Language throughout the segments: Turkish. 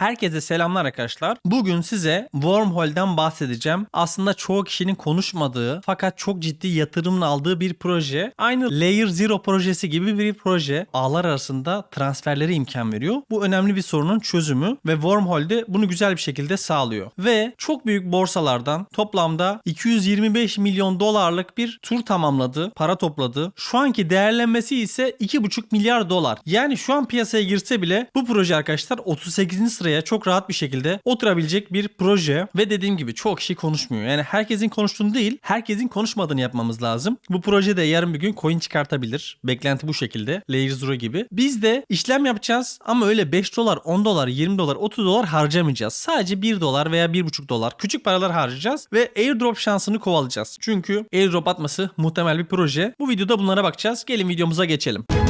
Herkese selamlar arkadaşlar. Bugün size Wormhole'den bahsedeceğim. Aslında çoğu kişinin konuşmadığı fakat çok ciddi yatırımla aldığı bir proje. Aynı Layer Zero projesi gibi bir proje. Ağlar arasında transferlere imkan veriyor. Bu önemli bir sorunun çözümü ve Wormhole'de bunu güzel bir şekilde sağlıyor. Ve çok büyük borsalardan toplamda 225 milyon dolarlık bir tur tamamladı, para topladı. Şu anki değerlenmesi ise 2,5 milyar dolar. Yani şu an piyasaya girse bile bu proje arkadaşlar 38. sıraya çok rahat bir şekilde oturabilecek bir proje ve dediğim gibi çok kişi konuşmuyor. Yani herkesin konuştuğunu değil, herkesin konuşmadığını yapmamız lazım. Bu proje de yarın bir gün coin çıkartabilir. Beklenti bu şekilde. Layer Zero gibi. Biz de işlem yapacağız ama öyle 5 dolar, 10 dolar, 20 dolar, 30 dolar harcamayacağız. Sadece 1 dolar veya 1,5 dolar küçük paralar harcayacağız ve airdrop şansını kovalayacağız. Çünkü airdrop atması muhtemel bir proje. Bu videoda bunlara bakacağız. Gelin videomuza geçelim.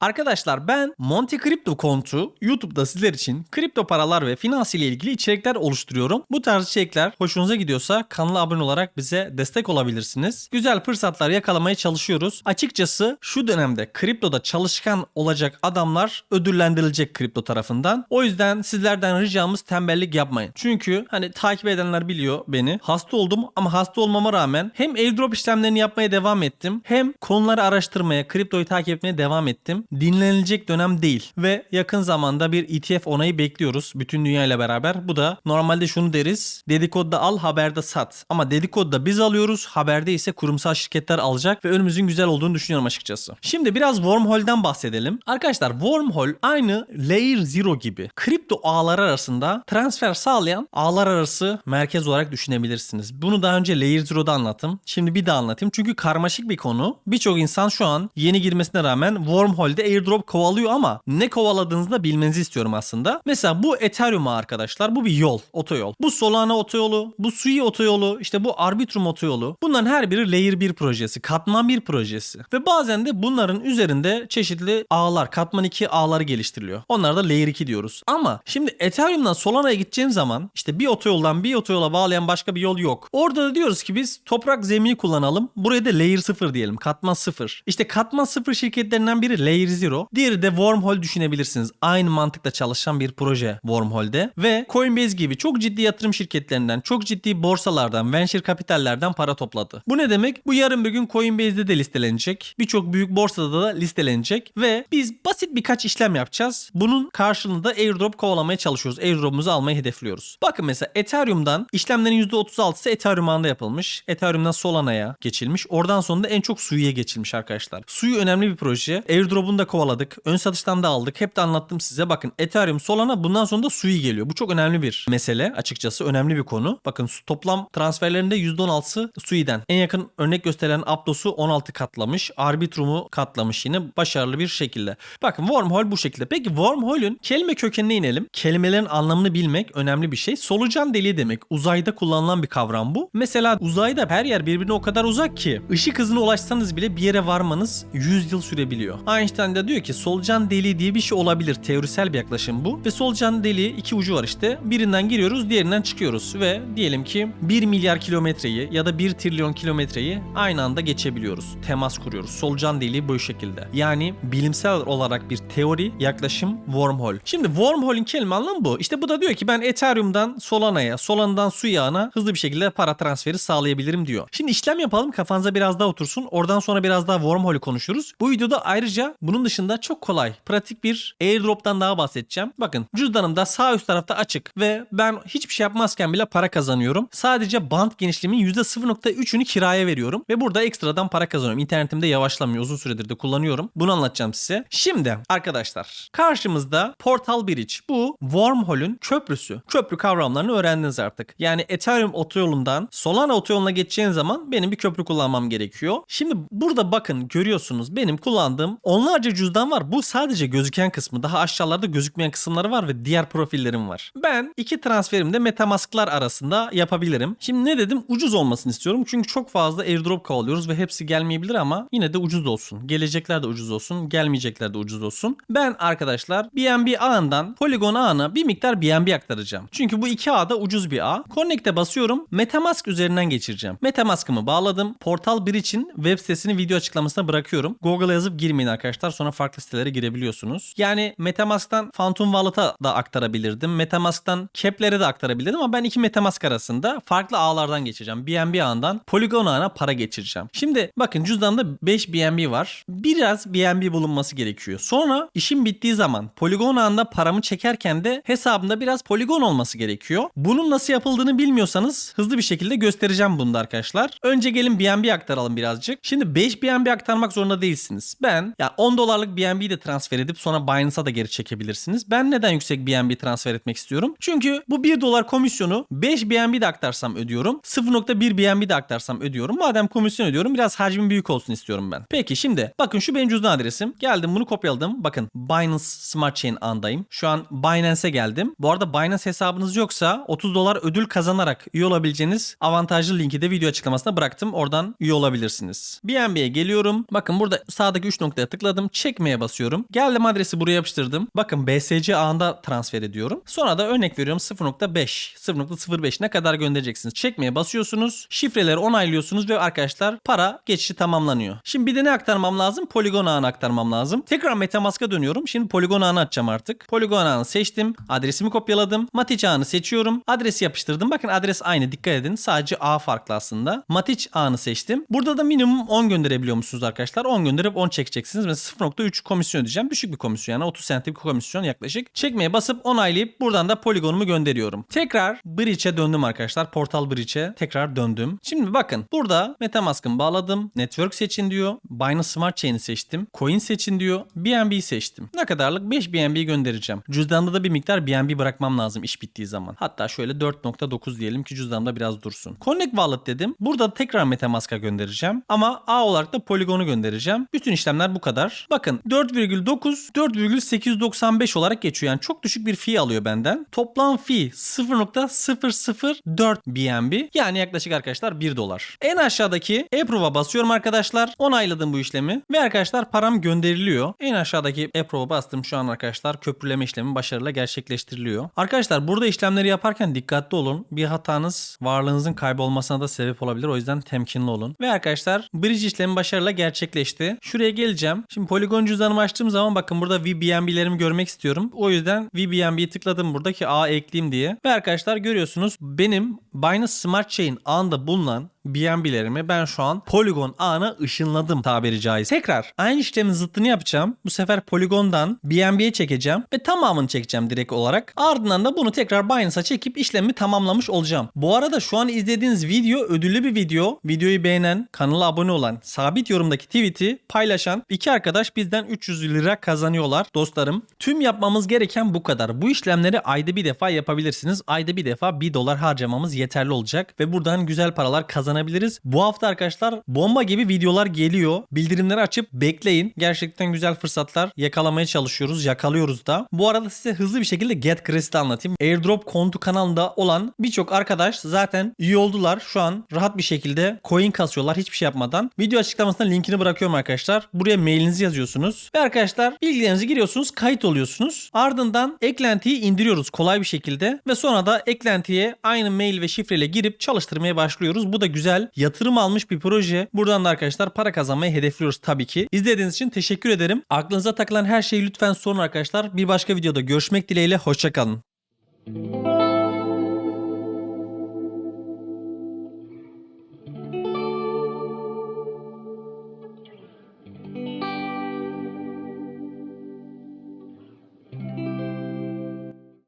Arkadaşlar ben Monte Crypto kontu YouTube'da sizler için kripto paralar ve finans ile ilgili içerikler oluşturuyorum. Bu tarz içerikler hoşunuza gidiyorsa kanala abone olarak bize destek olabilirsiniz. Güzel fırsatlar yakalamaya çalışıyoruz. Açıkçası şu dönemde kriptoda çalışkan olacak adamlar ödüllendirilecek kripto tarafından. O yüzden sizlerden ricamız tembellik yapmayın. Çünkü hani takip edenler biliyor beni. Hasta oldum ama hasta olmama rağmen hem airdrop işlemlerini yapmaya devam ettim. Hem konuları araştırmaya, kriptoyu takip etmeye devam ettim dinlenilecek dönem değil ve yakın zamanda bir ETF onayı bekliyoruz bütün dünya ile beraber. Bu da normalde şunu deriz. Dedikoduda al, haberde sat. Ama dedikoduda biz alıyoruz, haberde ise kurumsal şirketler alacak ve önümüzün güzel olduğunu düşünüyorum açıkçası. Şimdi biraz Wormhole'den bahsedelim. Arkadaşlar Wormhole aynı Layer Zero gibi kripto ağları arasında transfer sağlayan ağlar arası merkez olarak düşünebilirsiniz. Bunu daha önce Layer Zero'da anlattım. Şimdi bir daha anlatayım. Çünkü karmaşık bir konu. Birçok insan şu an yeni girmesine rağmen Wormhole'de airdrop kovalıyor ama ne kovaladığınızı da bilmenizi istiyorum aslında. Mesela bu Ethereum ağı arkadaşlar bu bir yol, otoyol. Bu Solana otoyolu, bu Sui otoyolu, işte bu Arbitrum otoyolu. Bunların her biri Layer 1 projesi, katman 1 projesi. Ve bazen de bunların üzerinde çeşitli ağlar, katman 2 ağları geliştiriliyor. Onlara da Layer 2 diyoruz. Ama şimdi Ethereum'dan Solana'ya gideceğin zaman işte bir otoyoldan bir otoyola bağlayan başka bir yol yok. Orada da diyoruz ki biz toprak zemini kullanalım. Buraya da Layer 0 diyelim. Katman 0. İşte katman 0 şirketlerinden biri Layer Zero. Diğeri de Wormhole düşünebilirsiniz. Aynı mantıkla çalışan bir proje Wormhole'de. Ve Coinbase gibi çok ciddi yatırım şirketlerinden, çok ciddi borsalardan, venture kapitallerden para topladı. Bu ne demek? Bu yarın bir gün Coinbase'de de listelenecek. Birçok büyük borsada da listelenecek. Ve biz basit birkaç işlem yapacağız. Bunun karşılığında airdrop kovalamaya çalışıyoruz. Airdrop'umuzu almayı hedefliyoruz. Bakın mesela Ethereum'dan işlemlerin %36'sı Ethereum ağında yapılmış. Ethereum'dan Solana'ya geçilmiş. Oradan sonra da en çok Sui'ye geçilmiş arkadaşlar. Sui önemli bir proje. Airdrop'unu da kovaladık. Ön satıştan da aldık. Hep de anlattım size. Bakın Ethereum, Solana bundan sonra da Sui geliyor. Bu çok önemli bir mesele açıkçası. Önemli bir konu. Bakın toplam transferlerinde %16'sı Sui'den. En yakın örnek gösteren Aptos'u 16 katlamış. Arbitrum'u katlamış yine başarılı bir şekilde. Bakın Wormhole bu şekilde. Peki Wormhole'ün kelime kökenine inelim. Kelimelerin anlamını bilmek önemli bir şey. Solucan deliği demek. Uzayda kullanılan bir kavram bu. Mesela uzayda her yer birbirine o kadar uzak ki ışık hızına ulaşsanız bile bir yere varmanız 100 yıl sürebiliyor. Einstein de diyor ki solucan deliği diye bir şey olabilir. Teorisel bir yaklaşım bu. Ve solucan deliği iki ucu var işte. Birinden giriyoruz, diğerinden çıkıyoruz ve diyelim ki 1 milyar kilometreyi ya da 1 trilyon kilometreyi aynı anda geçebiliyoruz. Temas kuruyoruz. Solucan deliği bu şekilde. Yani bilimsel olarak bir teori, yaklaşım wormhole. Şimdi wormhole'in kelime anlamı bu. İşte bu da diyor ki ben Ethereum'dan Solana'ya, Solana'dan su yağına hızlı bir şekilde para transferi sağlayabilirim diyor. Şimdi işlem yapalım kafanıza biraz daha otursun. Oradan sonra biraz daha wormhole'ü konuşuruz. Bu videoda ayrıca bunun dışında çok kolay, pratik bir airdrop'tan daha bahsedeceğim. Bakın cüzdanımda sağ üst tarafta açık ve ben hiçbir şey yapmazken bile para kazanıyorum. Sadece band genişliğimin %0.3'ünü kiraya veriyorum ve burada ekstradan para kazanıyorum. İnternetimde yavaşlamıyor. Uzun süredir de kullanıyorum. Bunu anlatacağım size. Şimdi arkadaşlar karşımızda Portal Bridge. Bu Wormhole'ün köprüsü. Köprü kavramlarını öğrendiniz artık. Yani Ethereum otoyolundan Solana otoyoluna geçeceğin zaman benim bir köprü kullanmam gerekiyor. Şimdi burada bakın görüyorsunuz benim kullandığım onlarca Onlarca cüzdan var. Bu sadece gözüken kısmı. Daha aşağılarda gözükmeyen kısımları var ve diğer profillerim var. Ben iki transferimi de Metamask'lar arasında yapabilirim. Şimdi ne dedim? Ucuz olmasını istiyorum. Çünkü çok fazla airdrop kovalıyoruz ve hepsi gelmeyebilir ama yine de ucuz olsun. Gelecekler de ucuz olsun. Gelmeyecekler de ucuz olsun. Ben arkadaşlar BNB ağından Polygon ağına bir miktar BNB aktaracağım. Çünkü bu iki ağ da ucuz bir ağ. Connect'e basıyorum. Metamask üzerinden geçireceğim. Metamask'ımı bağladım. Portal 1 için web sitesini video açıklamasına bırakıyorum. Google'a yazıp girmeyin arkadaşlar. Sonra farklı sitelere girebiliyorsunuz. Yani Metamask'tan Phantom Wallet'a da aktarabilirdim. Metamask'tan Kepler'e de aktarabilirdim ama ben iki Metamask arasında farklı ağlardan geçeceğim. BNB ağından Polygon ağına para geçireceğim. Şimdi bakın cüzdanımda 5 BNB var. Biraz BNB bulunması gerekiyor. Sonra işim bittiği zaman Polygon ağında paramı çekerken de hesabımda biraz Polygon olması gerekiyor. Bunun nasıl yapıldığını bilmiyorsanız hızlı bir şekilde göstereceğim bunu da arkadaşlar. Önce gelin BNB aktaralım birazcık. Şimdi 5 BNB aktarmak zorunda değilsiniz. Ben ya 10 dolarlık BNB'yi de transfer edip sonra Binance'a da geri çekebilirsiniz. Ben neden yüksek BNB transfer etmek istiyorum? Çünkü bu 1 dolar komisyonu 5 BNB de aktarsam ödüyorum. 0.1 BNB de aktarsam ödüyorum. Madem komisyon ödüyorum biraz hacmin büyük olsun istiyorum ben. Peki şimdi bakın şu benim cüzdan adresim. Geldim bunu kopyaladım. Bakın Binance Smart Chain andayım. Şu an Binance'e geldim. Bu arada Binance hesabınız yoksa 30 dolar ödül kazanarak üye olabileceğiniz avantajlı linki de video açıklamasına bıraktım. Oradan üye olabilirsiniz. BNB'ye geliyorum. Bakın burada sağdaki 3 noktaya tıkladım. Çekmeye basıyorum. Geldim adresi buraya yapıştırdım. Bakın BSC ağında transfer ediyorum. Sonra da örnek veriyorum 0.5, 0.05 ne kadar göndereceksiniz. Çekmeye basıyorsunuz. Şifreleri onaylıyorsunuz ve arkadaşlar para geçişi tamamlanıyor. Şimdi bir de ne aktarmam lazım? Polygon ağına aktarmam lazım. Tekrar Metamask'a dönüyorum. Şimdi Polygon ağını açacağım artık. Polygon ağını seçtim. Adresimi kopyaladım. Matic ağını seçiyorum. Adresi yapıştırdım. Bakın adres aynı dikkat edin. Sadece ağ farklı aslında. Matic ağını seçtim. Burada da minimum 10 gönderebiliyor musunuz arkadaşlar? 10 gönderip 10 çekeceksiniz. Mesela 0.3 komisyon ödeyeceğim. Düşük bir komisyon yani 30 centlik bir komisyon yaklaşık. Çekmeye basıp onaylayıp buradan da poligonumu gönderiyorum. Tekrar Bridge'e döndüm arkadaşlar. Portal Bridge'e tekrar döndüm. Şimdi bakın burada Metamask'ımı bağladım. Network seçin diyor. Binance Smart Chain'i seçtim. Coin seçin diyor. BNB seçtim. Ne kadarlık? 5 BNB göndereceğim. Cüzdanda da bir miktar BNB bırakmam lazım iş bittiği zaman. Hatta şöyle 4.9 diyelim ki cüzdanda biraz dursun. Connect Wallet dedim. Burada tekrar Metamask'a göndereceğim. Ama A olarak da Polygon'u göndereceğim. Bütün işlemler bu kadar. Bakın 4,9 4,895 olarak geçiyor. Yani çok düşük bir fee alıyor benden. Toplam fee 0.004 BNB. Yani yaklaşık arkadaşlar 1 dolar. En aşağıdaki Approve'a basıyorum arkadaşlar. Onayladım bu işlemi. Ve arkadaşlar param gönderiliyor. En aşağıdaki Approve'a bastım şu an arkadaşlar. Köprüleme işlemi başarıyla gerçekleştiriliyor. Arkadaşlar burada işlemleri yaparken dikkatli olun. Bir hatanız varlığınızın kaybolmasına da sebep olabilir. O yüzden temkinli olun. Ve arkadaşlar bridge işlemi başarıyla gerçekleşti. Şuraya geleceğim. Şimdi Polygon cüzdanımı açtığım zaman bakın burada VBNB'lerimi görmek istiyorum. O yüzden VBNB'yi tıkladım buradaki A ekleyeyim diye. Ve arkadaşlar görüyorsunuz benim Binance Smart Chain ağında bulunan BNB'lerimi ben şu an Polygon ağına ışınladım tabiri caizse. Tekrar aynı işlemin zıttını yapacağım. Bu sefer Polygon'dan BNB'ye çekeceğim ve tamamını çekeceğim direkt olarak. Ardından da bunu tekrar Binance'a çekip işlemi tamamlamış olacağım. Bu arada şu an izlediğiniz video ödüllü bir video. Videoyu beğenen, kanala abone olan, sabit yorumdaki tweet'i paylaşan iki arkadaş bizden 300 lira kazanıyorlar dostlarım. Tüm yapmamız gereken bu kadar. Bu işlemleri ayda bir defa yapabilirsiniz. Ayda bir defa 1 dolar harcamamız yeterli olacak ve buradan güzel paralar kazanabiliriz. Bu hafta arkadaşlar bomba gibi videolar geliyor. Bildirimleri açıp bekleyin. Gerçekten güzel fırsatlar yakalamaya çalışıyoruz. Yakalıyoruz da. Bu arada size hızlı bir şekilde Get Credit'i anlatayım. Airdrop kontu kanalında olan birçok arkadaş zaten üye oldular. Şu an rahat bir şekilde coin kasıyorlar hiçbir şey yapmadan. Video açıklamasına linkini bırakıyorum arkadaşlar. Buraya mailinizi yazıyorsunuz. Ve arkadaşlar bilgilerinizi giriyorsunuz. Kayıt oluyorsunuz. Ardından eklentiyi indiriyoruz kolay bir şekilde. Ve sonra da eklentiye aynı mail ve şifreyle girip çalıştırmaya başlıyoruz. Bu da güzel. Yatırım almış bir proje. Buradan da arkadaşlar para kazanmayı hedefliyoruz tabii ki. İzlediğiniz için teşekkür ederim. Aklınıza takılan her şeyi lütfen sorun arkadaşlar. Bir başka videoda görüşmek dileğiyle. Hoşçakalın.